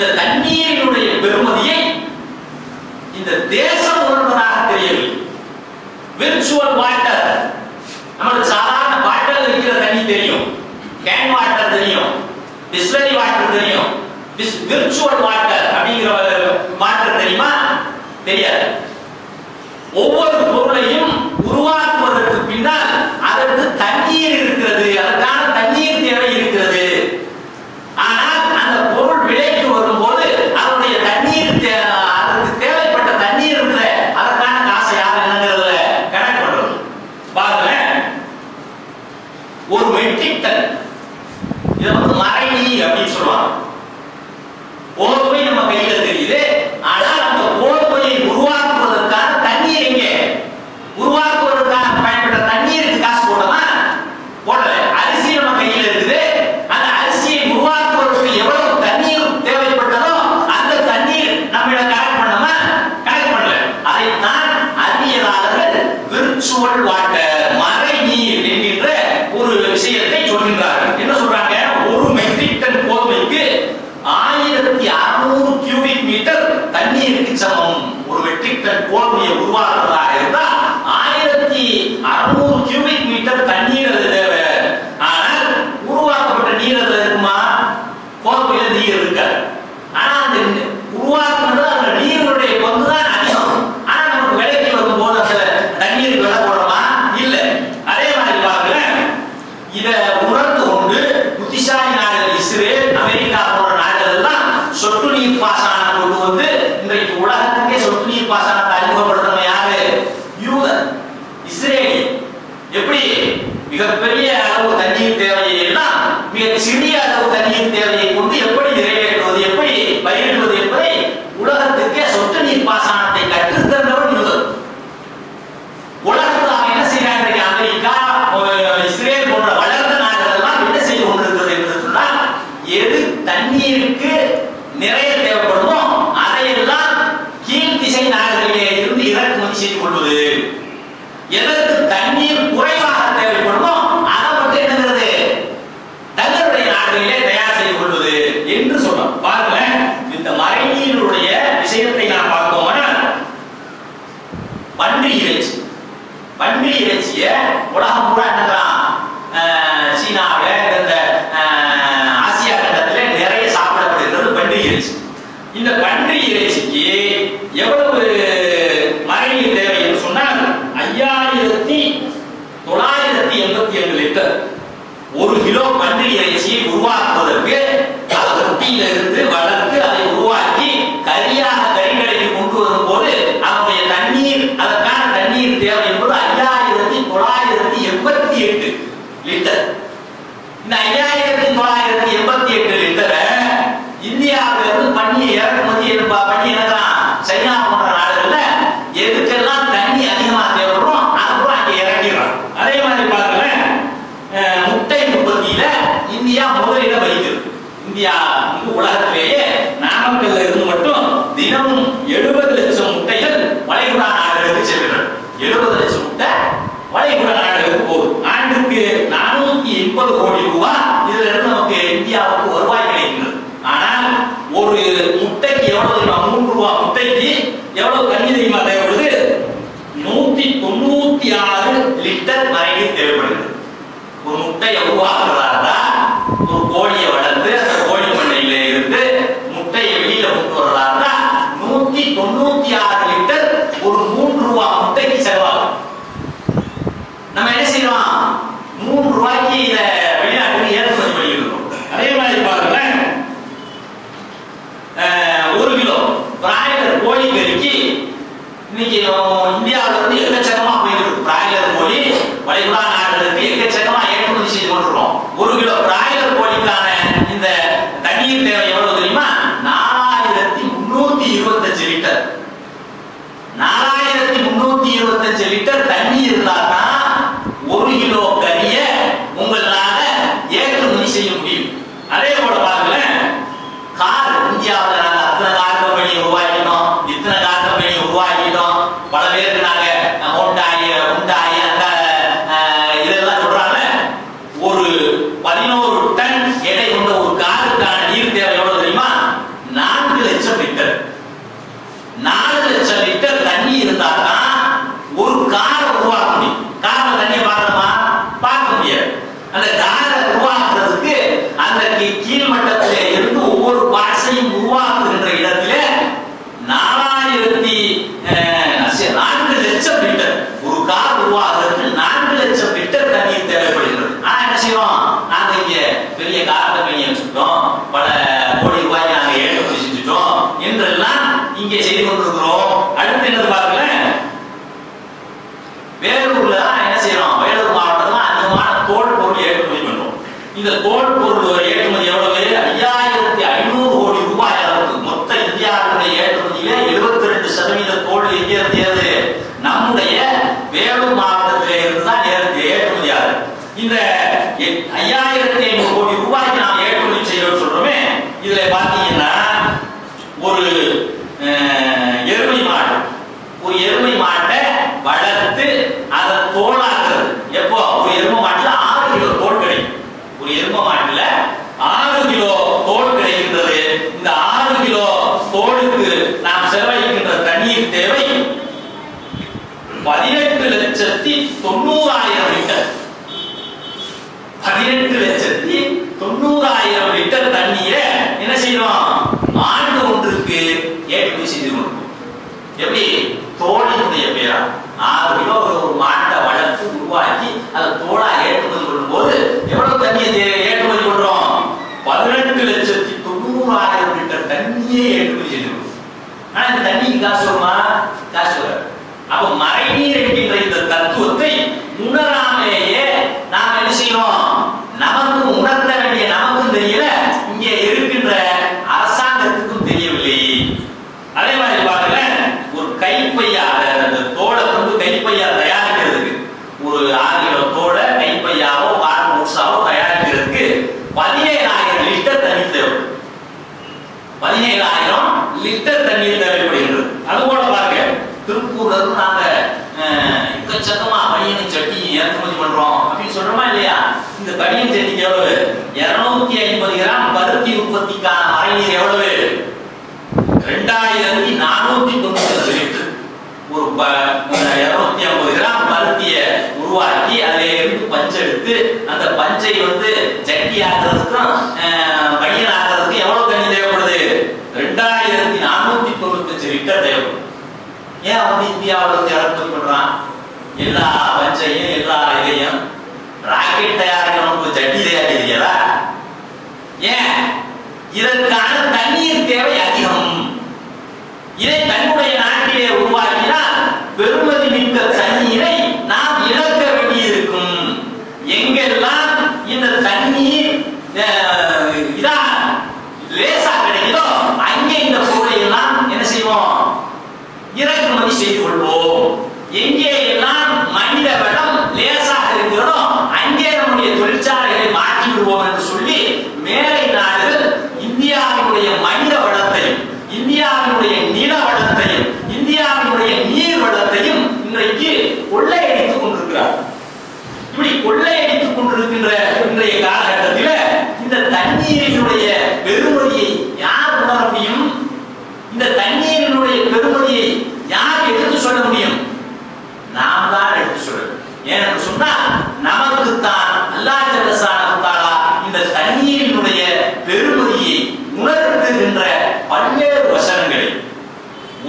இந்த தண்ணீரினுடைய பெருமதியை இந்த தேசம் உணர்வதாக தெரியவில்லை. விர்ச்சுவல் வாட்டர் நம்மளுக்கு சாதாரண வாட்டர் இருக்கிற தண்ணி தெரியும். கேன் வாட்டர் தெரியும். டிஸ்லரி வாட்டர் தெரியும். விர்ச்சுவல் வாட்டர் அப்படிங்கிற வாட்டர் தெரியுமா? தெரியாது. ஒவ்வொரு பொருளையும் இதை உணர்ந்து கொண்டு புத்திசாலி நாடுகள் இஸ்ரேல் அமெரிக்கா போன்ற நாடுகள் எல்லாம் சொட்டு நீர் பாசனம் கொண்டு வந்து இன்றைக்கு உலகத்துக்கே சொட்டு நீர் பாசனத்தை அறிமுகப்படுத்தணும் யாரு யூதன் இஸ்ரேல். எப்படி? மிகப்பெரிய அளவு தண்ணீர் தேவையை எல்லாம் மிக சிறிய அளவு தண்ணீர் தேவை Me இந்த பன்றி இறைச்சிக்கு எவ்வளவு மரணி தேவை என்று சொன்னால் ஐயாயிரத்தி தொள்ளாயிரத்தி எண்பத்தி ஏழு லிட்டர். ஒரு கிலோ பன்றி இறைச்சியை உருவாக்குவதற்கு அதன் இருந்து வளர் கோழியை வளர்த்து கோழி பண்ணையில முட்டையை வெளியில கொண்டு இருந்தா நூத்தி தொண்ணூத்தி ஆறு லிட்டர் ஒரு மூன்று ரூபா முட்டைக்கு செலவாகும். நம்ம என்ன செய்யலாம்? மூன்று ரூபாய்க்கு many failures வேலூர்ல தான் என்ன செய்யறோம் வேலூர் மாவட்டத்துல அதிகமான தோல் பொருள் ஏற்றுமதி பண்றோம் இந்த தோல் பொருள் ஏற்றுமதி எவ்வளவு? ஐயாயிரத்தி ஐநூறு கோடி ரூபாய் அளவுக்கு. மொத்த இந்தியாவுடைய ஏற்றுமதியில எழுபத்தி ரெண்டு சதவீத தோல் எங்கே தேர்வு நம்முடைய வேலூர் மாவட்டத்தில இருந்துதான் தான் நேருக்கு ஏற்றுமதி இந்த ஐயாயிரத்தி ஐநூறு கோடி ரூபாய்க்கு நாம் ஏற்றுமதி செய்யறோம் சொல்றோமே. இதுல பாத்தீங்க transformar இருநூத்தி ஐம்பது கிராம் பருத்திய உருவாக்கி அதில் இருந்து பஞ்செடுத்து அந்த பஞ்சை வந்து ஜட்டி ஆகிறதுக்கும் பனியன் ஆகிறதுக்கும் எவ்வளவு தண்ணி தேவைப்படுது ரெண்டாயிரத்தி நானூத்தி தொண்ணூத்தஞ்சு லிட்டர் தேவைப்படும் ஏன் வந்து இந்தியாவில் வந்து இறக்குமதி பண்றான் எல்லா பஞ்சையும் எல்லா இதையும் ராக்கெட் தயாரிக்கணும் ஜட்டி தயாரிக்கிறீங்களா ஏன்? இதற்கான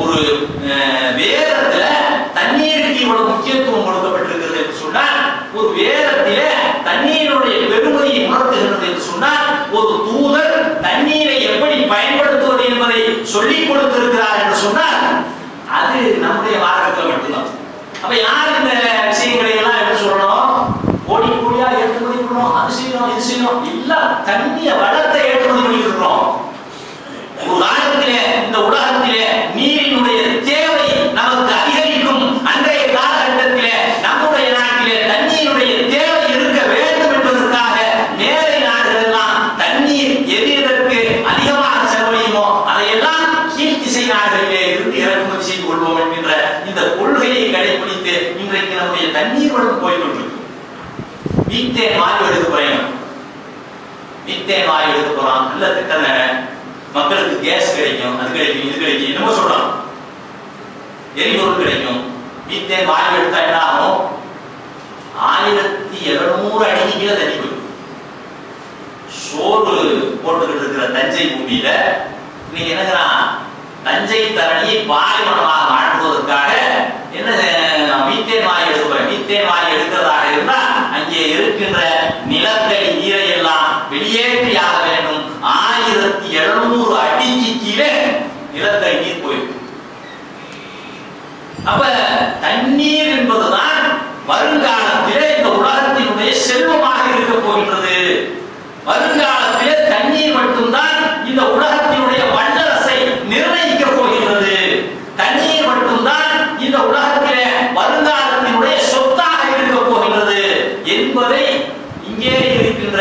ஒரு வேதத்துல தண்ணீருக்கு இவ்வளவு முக்கியத்துவம் கொடுக்கப்பட்டிருக்கிறது என்று சொன்னால் ஒரு வேதத்தில தண்ணீருடைய பெருமையை உணர்த்துகிறது என்று சொன்னால் ஒரு தூதர் தண்ணீரை எப்படி பயன்படுத்துவது என்பதை சொல்லிக் கொடுத்திருக்கிறார் என்று சொன்னால் அது நம்முடைய மார்க்கத்தில் மட்டும்தான். அப்ப யார் இந்த விஷயங்களை எல்லாம் எடுத்து சொல்லணும்? கோடி கோடியா எடுத்து பண்ணணும் அது செய்யணும் இது செய்யணும். இல்ல தண்ணிய வளர் நல்ல திட்டம் மக்களுக்கு கேஸ் கிடைக்கும் அது கிடைக்கும் இது கிடைக்கும் என்னமோ சொல்றான் எரிபொருள் கிடைக்கும். மீத்தேன் வாயு எடுத்தா என்ன ஆகும்? ஆயிரத்தி இருநூறு அடிக்கு கீழே தண்ணி போயிடும். சோறு போட்டுக்கிட்டு இருக்கிற தஞ்சை பூமியில இன்னைக்கு என்னங்கிறான் தஞ்சை தரணியை பாலைவனமாக மாற்றுவதற்காக என்ன அஹ், மீத்தேன் வாயு எடுக்கிறேன் மீத்தேன் வாயு எடுக்கிறதாக இருந்தா அங்கே இருக்கின்ற நிலத்தடி நீரை எல்லாம் வெளியேற்றியாக வேண்டும். ஆயிரத்தி எழுநூறு அடிக்கு கீழே நிலத்தடி நீர் போயிடும் அப்ப தண்ணீர் என்பதுதான் வருங்காலத்திலே இந்த உலகத்தினுடைய செல்வமாக இருக்க போகின்றது. வருங்காலத்திலே தண்ணீர் மட்டும்தான் இந்த உலக வல்லரசை நிர்ணயிக்க போகின்றது தண்ணீர் மட்டும்தான் இந்த உலகத்திலே வருங்காலத்தினுடைய சொத்தாக இருக்க போகின்றது என்பதை இங்கே இருக்கின்ற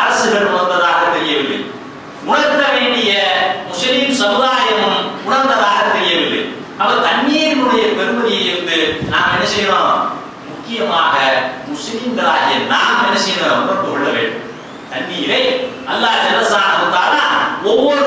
அரசுகள் உணர்ந்ததாக தெரியவில்லை உணர்த்த வேண்டிய முஸ்லிம் சமுதாயமும் உணர்ந்ததாக தெரியவில்லை அப்ப தண்ணீரினுடைய பெருமதியை இருந்து நாம் என்ன செய்யணும் முக்கியமாக முஸ்லிம்களாகிய நாம் என்ன செய்யணும் உணர்ந்து கொள்ள வேண்டும். தண்ணீரை அல்லாஹ் ஜல்லஷானஹு ஒவ்வொரு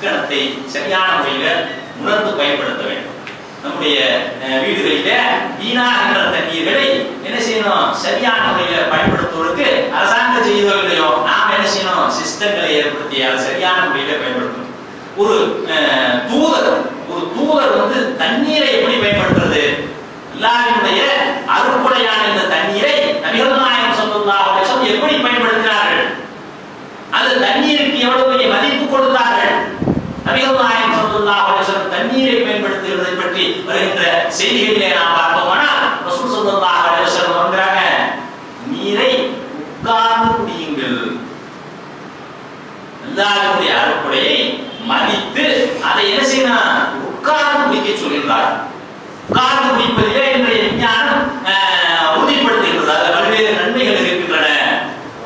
சிக்கனத்தை சரியான முறையில உணர்ந்து பயன்படுத்த வேண்டும். நம்முடைய வீடுகளில வீணாகின்ற தண்ணீர்களை என்ன செய்யணும்? சரியான முறையில பயன்படுத்துவதற்கு அரசாங்கம் செய்தோ இல்லையோ? நாம் என்ன செய்யணும்? சிஸ்டங்களை ஏற்படுத்தி அதை சரியான முறையில பயன்படுத்தணும். ஒரு அஹ், தூதர் ஒரு தூதர் வந்து தண்ணீரை எப்படி பயன்படுத்துறது? எல்லாருடைய அறுப்புடையான இந்த தண்ணீரை நபிகள் நாயகம் ஸல்லல்லாஹு எப்படி பயன்படுத்தினார் அந்த தண்ணீருக்கு எவ்வளவு பெரிய மதிப்பு கொடுத்தார்கள் நபிகள் நாயகம் ஸல்லல்லாஹு அலைஹி வஸல்லம் தண்ணீரை பயன்படுத்துவதை பற்றி வருகின்ற செய்திகளிலே நாம் பார்த்தோம்னா ரசூல் ஸல்லல்லாஹு அலைஹி வஸல்லம் சொல்றாங்க நீரை உட்கார்ந்து குடியுங்கள் அல்லாஹ்வுடைய அருட்கொடையை மதித்து அதை என்ன செய்யணும் உட்கார்ந்து குடிக்க சொல்கிறார் உட்கார்ந்து குடிப்பதிலே இன்றைய விஞ்ஞானம் ஆஹ், உறுதிப்படுத்துகின்றது அதில் பல்வேறு நன்மைகள் இருக்கின்றன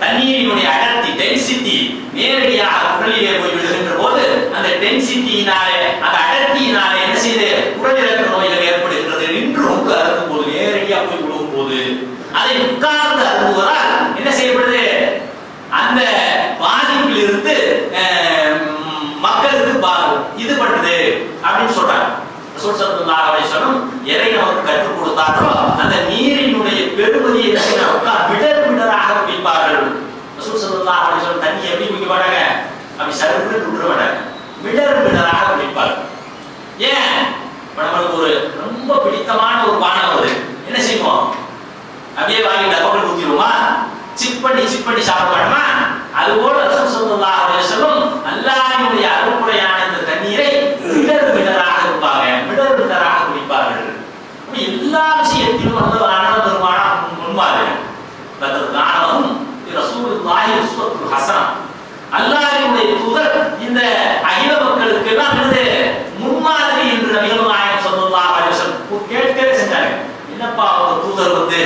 தண்ணீரினுடைய அடர்த்தி டென்சிட்டி நேரடியாக குரலிலே போய் விடுகின்ற போது அந்த டென்சிட்டியினாலே அந்த அடர்த்தியினாலே என்ன செய்து குரலில் நோய்கள் ஏற்படுகின்றது நின்று கொண்டு அருந்தும் போது நேரடியா போய் விழுகும் போது அதை உட்கார்ந்து அருந்துவதால் என்ன செய்யப்படுது? அந்த பாதிப்பில் இருந்து மக்களுக்கு பா- இது பண்ணுது அப்படின்னு சொல்றாங்க. ரசூல் எதை நமக்கு கற்றுக் கொடுத்தாரோ அந்த நீரினுடைய பெருமதியை உட்கார் விடர் விடராக குடிப்பார்கள் தண்ணி எப்படி குடிக்க மாட்டாங்க அப்படி சருக்குன்னு விட மாட்டாங்க விடர் விடராக குடிப்பார்கள். ஏன்? நம்மளுக்கு ஒரு சிப் பண்ணி சிப் பண்ணி சாப்பிட மாட்டோமா அதுபோல ரசம் ஸல்லல்லாஹு அலைஹி வஸல்லம் அல்லாஹ்வுடைய அருள்குடையான இந்த தண்ணீரை மிடர் மிடராக இருப்பாங்க மிடர் மிடராக குடிப்பார்கள். எல்லா விஷயத்திலும் வந்து ஆனந்த பெருமானா முன்மாதிரி காரணம் ரசூலுல்லாஹி உஸ்வத்துல் ஹஸனா அல்லாஹ்வுடைய தூதர் இந்த அகில மக்களுக்கு எல்லாம் என்னது முன்மாதிரி என்று நபிகள் நாயகம் ஸல்லல்லாஹு கேட்கவே செஞ்சாங்க என்னப்பா அவங்க தூதர் வந்து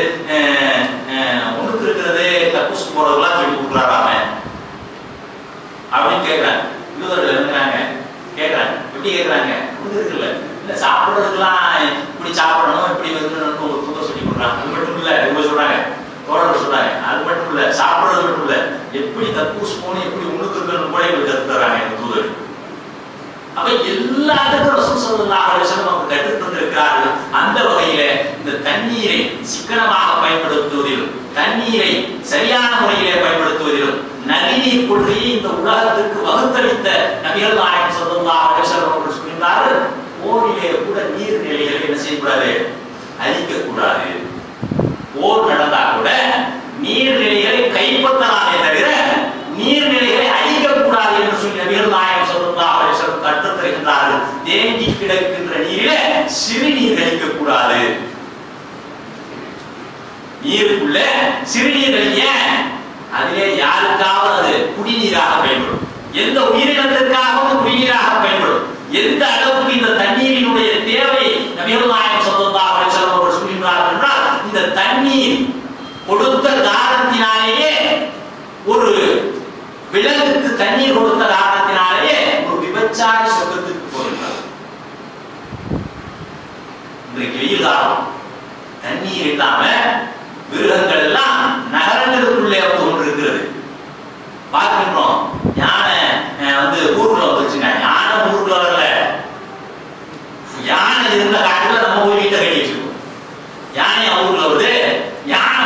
சொல்லி இந்த உலகத்திற்கு வகுத்தளித்த நபிகள் நாயகம் சொல்லலாம் அரசர் அவர்கள் சொல்லினாரு போரிலே கூட நீர்நிலைகள் என்ன செய்யக்கூடாது அழிக்க கூடாது போர் நடந்தா கூட நீர்நிலைகளை கைப்பற்றலாமே தவிர நீர்நிலைகளை அழிக்கக்கூடாது என்று சொல்லி நபிகள் நாயகம் சொல்லலாம் அரசர் கற்றுத்தருகின்றார்கள் தேங்கி கிடக்கின்ற நீரிலே சிறுநீர் அழிக்கக்கூடாது. நீருக்குள்ள சிறுநீர் ஏன் அதிலே யாருக்காவது அது குடிநீராக பயன்படும். எந்த உயிரினத்திற்காகவும் குடிநீராக பயன்படும். எந்த அளவுக்கு இந்த தண்ணீரினுடைய தேவை நபிகள் நாயகம் ஸல்லல்லாஹு அவர்கள் என்றால் இந்த தண்ணீர் கொடுத்த காரணத்தினாலேயே ஒரு விலங்குக்கு தண்ணீர் கொடுத்த காரணத்தினாலேயே ஒரு விபச்சாரி சொர்க்கத்துக்கு போகின்றார். இன்றைக்கு வெயில் காலம். தண்ணீர் இல்லாம மிருகங்கள் எல்லாம் நகரங்களுக்குள்ளே வந்து பார்த்துருக்கோம். யானை வந்து ஊருக்குள்ள வந்துச்சுங்க யானை ஊருக்குள்ள வரல. யானை இருந்த காட்டுல நம்ம ஊர் வீட்டை கட்டி வச்சிருக்கோம். யானை ஊருக்குள்ள வருது? யானை